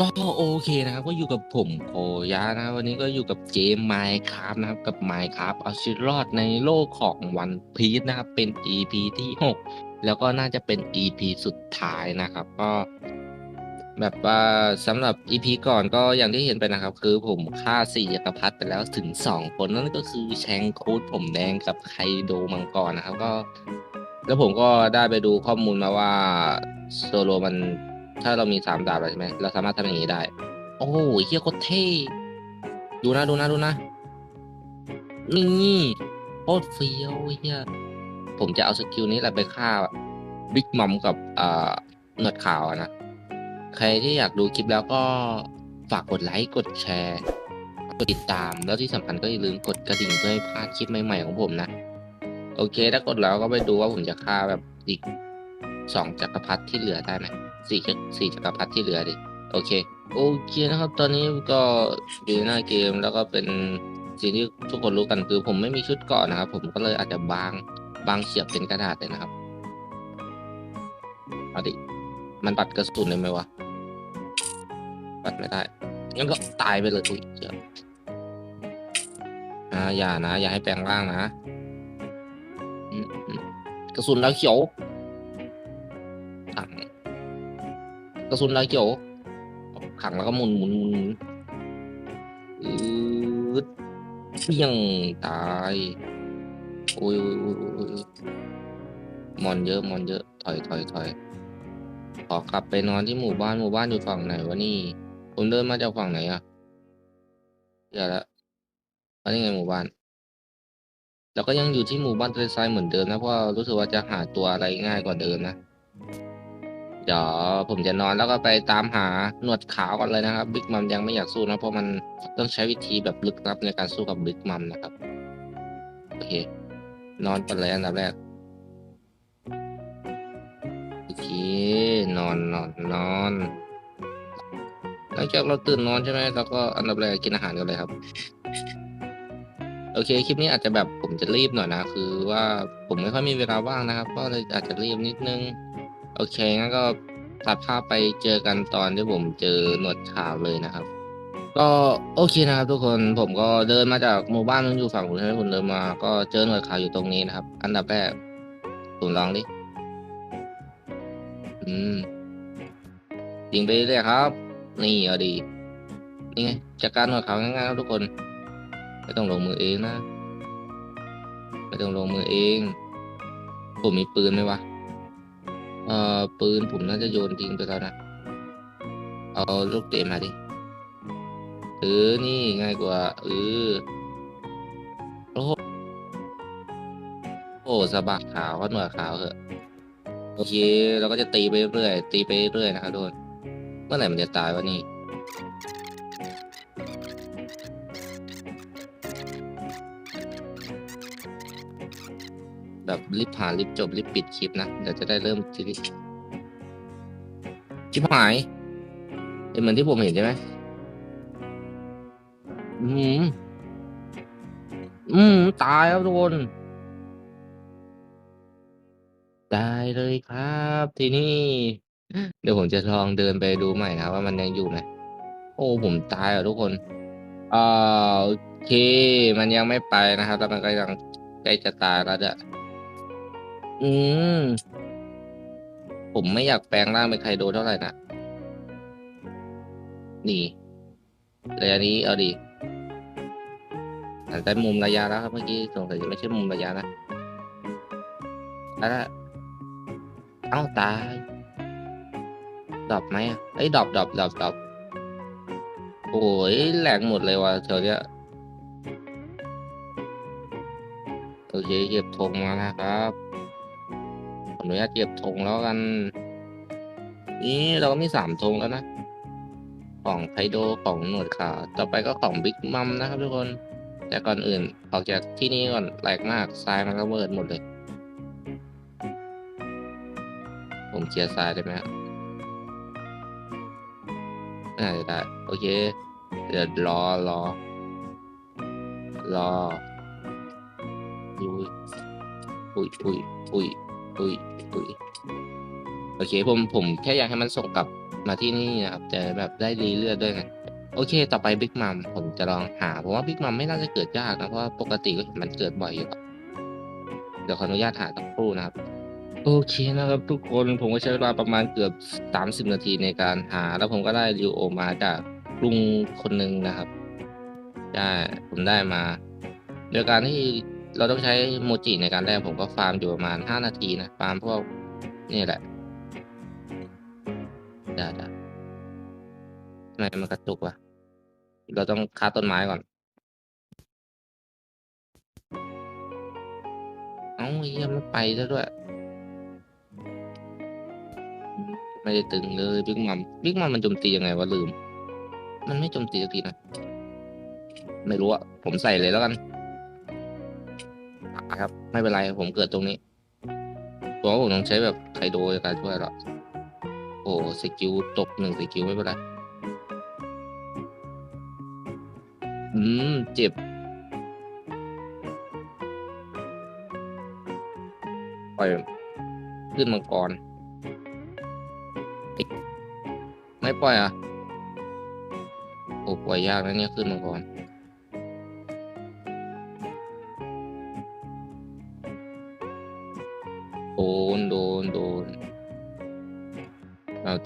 ก็โอเคนะครับ ก็อยู่กับผมโคยะนะวันนี้ก็อยู่กับเกม Minecraft นะครับ กับ Minecraft เอาชีวิตรอดในโลกของวันพีชนะครับ เป็น EP ที่ 6 แล้วก็น่าจะเป็น EP สุดท้ายนะครับ ก็แบบว่าสำหรับ EP ก่อนก็อย่างที่เห็นไปนะครับ คือผมฆ่าสี่จักรพรรดิไปแล้วถึง 2 คนนั่นก็คือแชงคูดผมแดงกับไคโดมังกรนะครับ ก็ แล้วผมก็ได้ไปดูข้อมูลมาว่าโซโลมัน ถ้าเรามีสามดาบอะไรใช่ไหมเราสามารถทำอย่างนี้ได้ โอ้โหเฮียโคตรเท่ดูนะดูนะดูนะนี่โคตรเฟี้ยวเฮียผมจะเอาสกิลนี้แหละไปฆ่าบิ๊กมัมกับอ่าหนวดขาวนะใครที่อยากดูคลิปแล้วก็ฝากกดไลค์กดแชร์กดติดตามแล้วที่สำคัญก็อย่าลืมกดกระดิ่งเพื่อให้พลาดคลิปใหม่ๆของผมนะ โอเค ถ้ากดแล้วก็ไปดูว่าผมจะฆ่าแบบอีก สองจักรพรรดิที่เหลือได้ไหมสี่สี่จักรพรรดิที่เหลือดิโอเค โอเคนะครับ ตอนนี้ก็อยู่หน้าเกมแล้วก็เป็นสิ่งที่ทุกคนรู้กันคือผมไม่มีชุดเกาะนะครับ ผมก็เลยอาจจะบางบางเฉียบเป็นกระดาษเลยนะครับเอาดิมันปัดกระสุนได้ไหมวะปัดไม่ได้งั้นก็ตายไปเลยอุ้ยเจ้าอ่าอย่านะ อย่าให้แปลงร่างนะกระสุนแล้วเขียว กระสุนล้วเขียวขังแล้วก็หมุนหมุนหมุนอืดเปี้ยงตายโอ้ยโอ้ยมอนเยอะมอนเยอะถอยถอยถอยขอกลับไปนอนที่หมู่บ้านหมู่บ้านอยู่ฝั่งไหนวะนี่ผมเดินมาจากฝั่งไหนอะเดี๋ยวละอันนี้ไงหมู่บ้านแล้วก็ยังอยู่ที่หมู่บ้านทะเลทรายเหมือนเดิมนะเพราะรู้สึกว่าจะหาตัวอะไรง่ายกว่าเดิมนะ เดี๋ยวผมจะนอนแล้วก็ไปตามหาหนวดขาวก่อนเลยนะครับบิ๊กมัมยังไม่อยากสู้นะเพราะมันต้องใช้วิธีแบบลึกลับในการสู้กับบิ๊กมัมนะครับโอเคนอนไปเลยอันดับแรกโอเคนอนนอนนอนหลังจากเราตื่นนอนใช่ไหมเราก็อันดับแรกกินอาหารกันเลยครับโอเค คลิปนี้อาจจะแบบผมจะรีบหน่อยนะ คือว่าผมไม่ค่อยมีเวลาว่างนะครับ ก็เลยอาจจะรีบนิดนึง โอเคงั้นก็ตัดภาพไปเจอกันตอนที่ผมเจอหนวดขาวเลยนะครับ ก็โอเคนะครับทุกคนผมก็เดินมาจากหมู่บ้านนั้นอยู่ฝั่งนู้นใช่ไหมผมเดินมา ก็เจอหนวดขาวอยู่ตรงนี้นะครับ อันดับแรกผมลองดิอืมยิงไปเรื่อยครับ นี่เอาดีนี่ไงจัดการหนวดขาวง่ายๆครับทุกคน ไม่ต้องลงมือเองนะไม่ต้องลงมือเอง ผมมีปืนไหมวะ เอ่อปืนผมน่าจะโยนทิ้งไปแล้วนะ เอาลูกเตะมาดิเออนี่ง่ายกว่าเออโอ้โหโอ้สะบักขาวก็หนวดขาวเหอะโอเคเราก็จะตีไปเรื่อยตีไปเรื่อยนะครับทุกคนเมื่อไหร่มันจะตายวะนี่ แบบรีบผ่านรีบจบรีบปิดคลิปนะเดี๋ยวจะได้เริ่มทีนี้ชิบหายเป็นเหมือนที่ผมเห็นใช่ไหมอืมอืมตายครับทุกคนตายเลยครับ ทีนี้เดี๋ยวผมจะลองเดินไปดูใหม่นะว่ามันยังอยู่ไหมโอ้ผมตายอะทุกคนอ่าโอเค มันยังไม่ไปนะครับแต่มันก็ยังใกล้จะตายแล้วอะอื อืม ผมไม่อยากแปลงร่างเป็นไคโดเท่าไหร่นะนี่ระยะนี้เอาดีแต่ได้มุมระยะแล้วครับเมื่อกี้สงสัยจะไม่ใช่มุมระยะนะแล้วเอ้าตายดรอปไหมอะเอ้ดรอปดรอปดรอปดรอปโอ้ยแหลกหมดเลยว่ะเธอเนี้ยโอเคเก็บธงมานะครับ ออนุญาตเก็บธงแล้วกัน นี่เราก็มีสามธงแล้วนะ ของไคโดของหนวดขาวต่อไปก็ของบิ๊กมัมนะครับทุกคน แต่ก่อนอื่นออกจากที่นี่ก่อนแหลกมากทรายมันก็เบิดหมดเลย ผมเคลียร์ทรายได้ไหมฮะไม่น่าจะได้โอเค เดี๋ยวรอรอรออุ้ยอุ้ยอุ้ยอุ้ย อุ้ยอุ้ยโอเค ผมผมแค่อยากให้มันส่งกลับมาที่นี่นะครับจะแบบได้รีเลือดด้วยไงโอเค ต่อไปบิ๊กมัมผมจะลองหาผมว่าบิ๊กมัมไม่น่าจะเกิดยากนะเพราะปกติก็เห็นมันเกิดบ่อยอยู่เดี๋ยวขออนุญาตหาสักครู่นะครับ โอเคนะครับ ทุกคนผมก็ใช้เวลาประมาณเกือบสามสิบนาทีในการหา แล้วผมก็ได้ริวโอมาจากลุงคนหนึ่งนะครับใช่ผมได้มาโดยการที่ เราต้องใช้โมจิในการแรกผมก็ฟาร์มอยู่ประมาณห้านาทีนะ ฟาร์มพวกนี่แหละได้ได้ทำไมมันกระตุกวะ เราต้องคาต้นไม้ก่อน เอ้าเฮียมันไปซะด้วย ไม่ได้ตึงเลยบิ๊กมัมบิ๊กมัมมันโจมตียังไงวะลืม มันไม่โจมตีสักทีนะ ไม่รู้อะผมใส่เลยแล้วกัน อะครับ ไม่เป็นไรผมเกิดตรงนี้ตัวผมต้องใช้แบบไคโดในการช่วยหรอกโอ้สกิลตกหนึ่งสกิลไม่เป็นไรอืม เจ็บ ปล่อย ขึ้นมังกร ไม่ปล่อยอะ โอ้ปล่อยยากนะเนี่ยขึ้นมังกร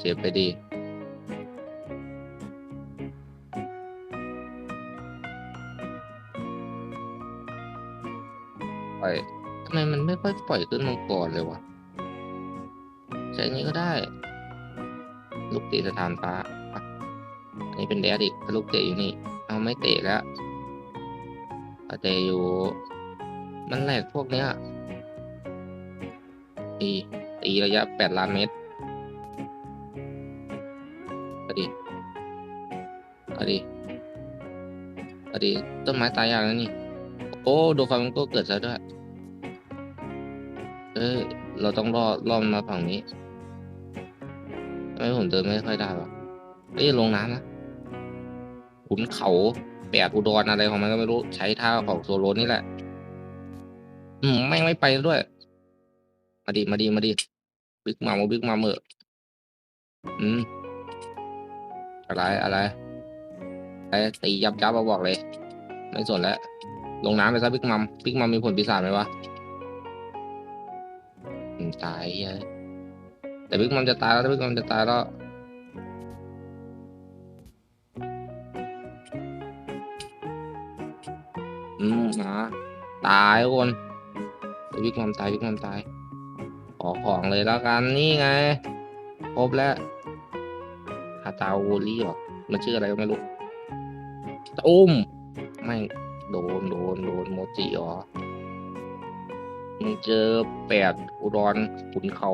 เอาเจ็บไปดี ปล่อยทำไมมันไม่ค่อยปล่อยขึ้นมังกรเลยวะใช้อันนี้ก็ได้ ลูกเตะสถานฟ้าอันนี้เป็นแดดอีกถ้าลูกเตะอยู่นี่เอาไม่เตะแล้วเอาเตะอยู่ มันแหลกพวกเนี้ยตีตีระยะแปดล้านเมตร อดิเอดิต้นไม้ตายยากแล้วนี่ โอ้โดฟามันก็เกิดซะด้วย เอ้ย เราต้องรอดรอดมาฝั่งนี้ทำไมผมเดินไม่ค่อยได้วะเอ้ย ลงน้ำนะขุนเขาแปดอุดรอะไรของมันก็ไม่รู้ ใช้ท่าของโซโลนี่แหละอืมแม่งไม่ไปด้วย มาดีมาดีมาดีบิ๊กมัมบิ๊กมัมเอออืมอะไรอะไร ไอ้ตียับยับมาบอกเลย ไม่สนแล้ว ลงน้ำไปซะบิ๊กมัมบิ๊กมัมมีผลปีศาจไหมวะตายเฮ้ยแต่บิ๊กมัมจะตายแล้วบิ๊กมัมจะตายแล้วอืมนะตายทุกคนบิ๊กมัมตายบิ๊กมัมตาย ขอของเลยแล้วกันนี่ไง ครบแล้วคาตาโวลี่หรอมันชื่ออะไรก็ไม่รู้ ตุ้มไม่โดนโดนโดนโมจิเหรอมึงเจอแปดอุดรขุนเขา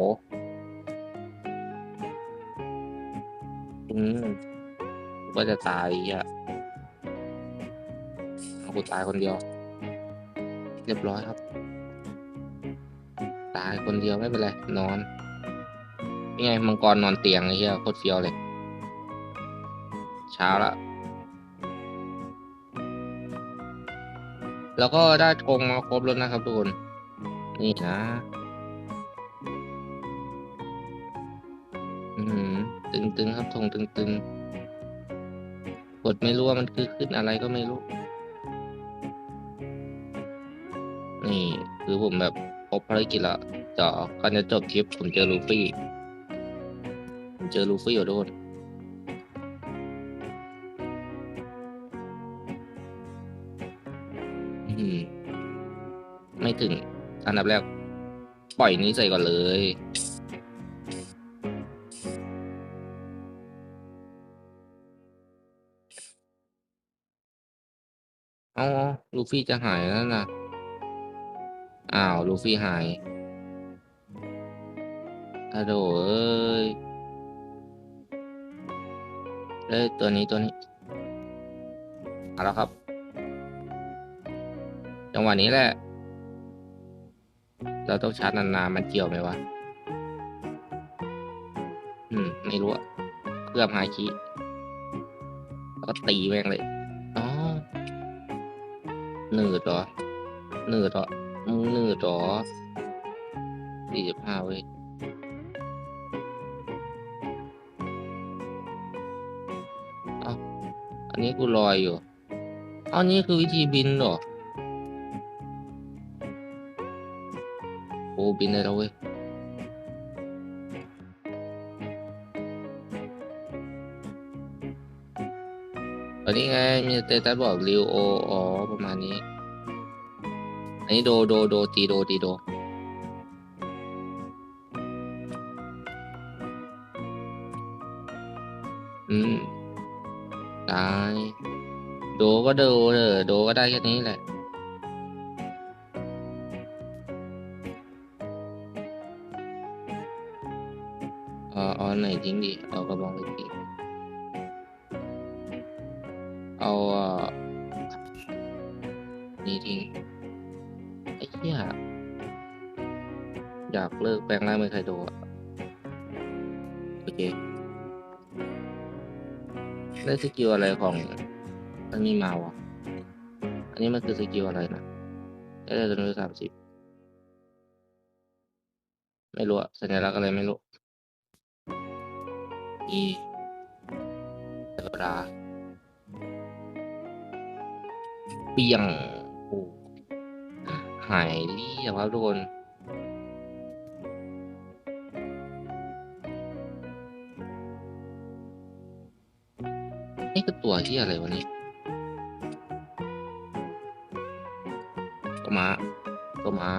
อืมกูก็จะตายอะกูตายคนเดียว เรียบร้อยครับ ตายคนเดียวไม่เป็นไร นอนนี่ไงมังกรนอนเตียงไอ้เหี้ยโคตรเฟี้ยวเลย เช้าละ แล้วก็ได้ธงมาครบแล้วนะครับทุกคนนี่นะอืมตึงๆครับธงตึงๆกดไม่รู้ว่ามันคือขึ้นอะไรก็ไม่รู้ นี่คือผมแบบครบภารกิจละเดี๋ยวก่อนจะจบคลิปผมเจอลูฟี่ผมเจอลูฟี่อยู่โดน ไม่ถึง อันดับแรก ปล่อยนี้ใส่ก่อนเลย เอาลูฟี่จะหายแล้วนะอ้าว ลูฟี่หายอะโดเอ้ยเอ้ยตัวนี้ตัวนี้มาแล้วครับ จังหวะนี้แหละ เราต้องชาร์จนานๆมันเกี่ยวไหมวะ อืม ไม่รู้อะเคลือบฮาคิแล้วก็ตีแม่งเลย อ๋อหนืดเหรอหนืดเหรอมึงหนืดเหรอสี่สิบห้าเว้ยอันนี้กูลอยอยู่อันนี้คือวิธีบินเหรอ บินได้แล้วเว้ยอันนี้ไงมีเตตัสบอกริวโออ๋อประมาณนี้ อันนี้โดโดโดตีโดตีโดอืมได้โดก็โดเออโดก็ได้แค่นี้แหละ ทิ้งดี เอากระบองไปทิ้งเอานี่ทิ้งไอ้เหี้ยอยากเลิกแปลงร่างเป็นไคโดะโอเค ได้สกิลอะไรของอันนี้มาวะอันนี้มันคือสกิลอะไรนะได้จำนวนสามสิบไม่รู้อะสัญลักษณ์อะไรไม่รู้ อีธรรมดาเปียงโอ้หายเรียบครับทุกคนนี่คือตัวที่อะไรวะนี่ก็มาก็มา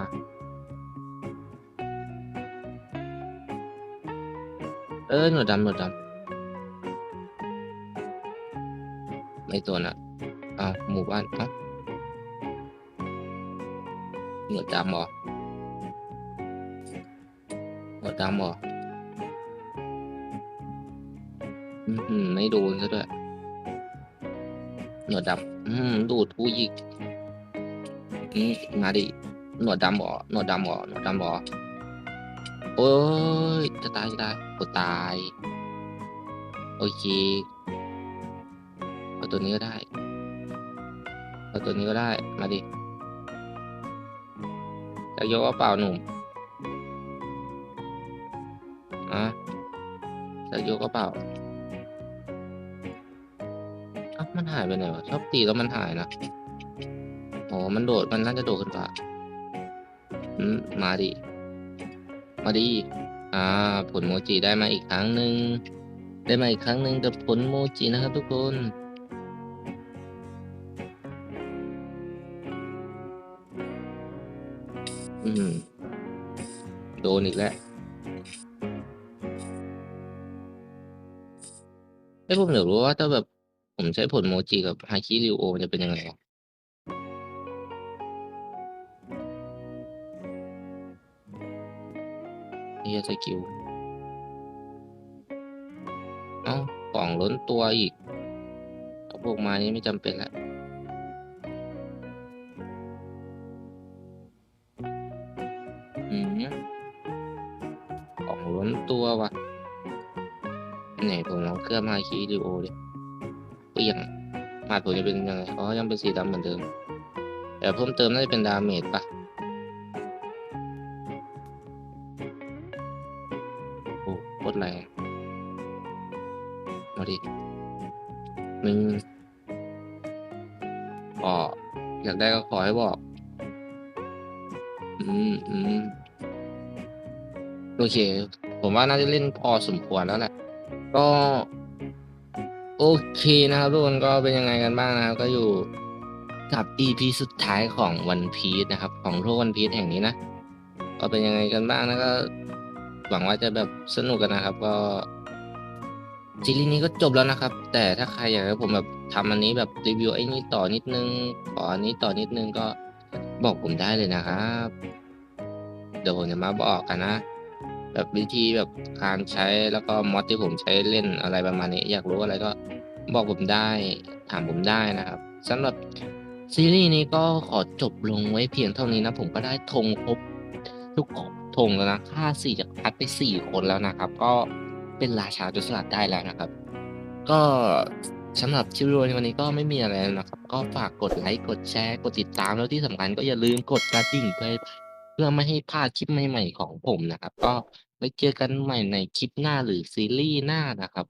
เออหนวดดำหนวดดำไม่ตัวน่ะอ้าวหมู่บ้านอ้าหนวดดำหรอหนวดดำหรออือหือไม่โดนซะด้วยหนวดดำอืมดูดกูอีกอืมมาดิหนวดดำหรอหนวดดำหรอหนวดดำหรอโอ้ย จะตายจะตายกูตาย โอเคเอาตัวนี้ก็ได้เอาตัวนี้ก็ได้ มาดิจะยกกระเป๋าหนุ่มอะจะยกกระเป๋าอะมันหายไปไหนวะ ชอบตีแล้วมันหายนะอ๋อมันโดด มันน่าจะโดดขึ้นฟ้าอืมมาดิ มาดิ อ่าผลโมจิได้มาอีกครั้งหนึ่งได้มาอีกครั้งหนึ่งกับผลโมจินะครับทุกคนอืมโดนอีกแล้วไอ้ผมอยากรู้ว่าถ้าแบบผมใช้ผลโมจิกับฮาคิริโอมันจะเป็นยังไง ยสกิล เอ้ากล่องล้นตัวอีกเอาพวกมานี้ไม่จำเป็นละอืมกล่องล้นตัววะไหนผมลองเคลื่อบมาคีริโอดิเปลี่ยนมาดผมจะเป็นยังไง อ๋อ ยังเป็นสีดำเหมือนเดิม แต่เพิ่มเติมน่าจะเป็นดาเมจปะ มาดิหนึ่งอ๋ออยากได้ก็ขอให้บอก อืมอืมโอเค ผมว่าน่าจะเล่นพอสมควรแล้วแหละ ก็ โอเคนะครับทุกคนก็เป็นยังไงกันบ้างนะครับ ก็อยู่กับ EP สุดท้ายของวันพีชนะครับ ของโลกวันพีชแห่งนี้นะ ก็เป็นยังไงกันบ้างนะก็ หวังว่าจะแบบสนุกกันนะครับ ก็ ซีรีส์นี้ก็จบแล้วนะครับ แต่ถ้าใครอยากให้ผมแบบทำอันนี้แบบรีวิวไอ้นี้ต่อนิดนึงขออันนี้ต่อนิดนึงก็บอกผมได้เลยนะครับ เดี๋ยวผมจะมาบอกกันนะ แบบวิธีแบบการใช้แล้วก็มอดที่ผมใช้เล่นอะไรประมาณนี้ อยากรู้อะไรก็บอกผมได้ถามผมได้นะครับสำหรับซีรีส์นี้ก็ขอจบลงไว้เพียงเท่านี้นะ ผมก็ได้ธงครบทุกธงแล้วนะค่าสี่จากพัดไปสี่คนแล้วนะครับ ก็ เป็นราชาจุสลัดได้แล้วนะครับ ก็สำหรับคลิปวิดีโอในวันนี้ก็ไม่มีอะไรแล้วนะครับ ก็ฝากกดไลค์กดแชร์ กดติดตามแล้วที่สำคัญก็อย่าลืมกดกระดิ่งเพื่อเพื่อไม่ให้พลาดคลิปใหม่ๆของผมนะครับ ก็ไว้เจอกันใหม่ในคลิปหน้าหรือซีรีส์หน้านะครับ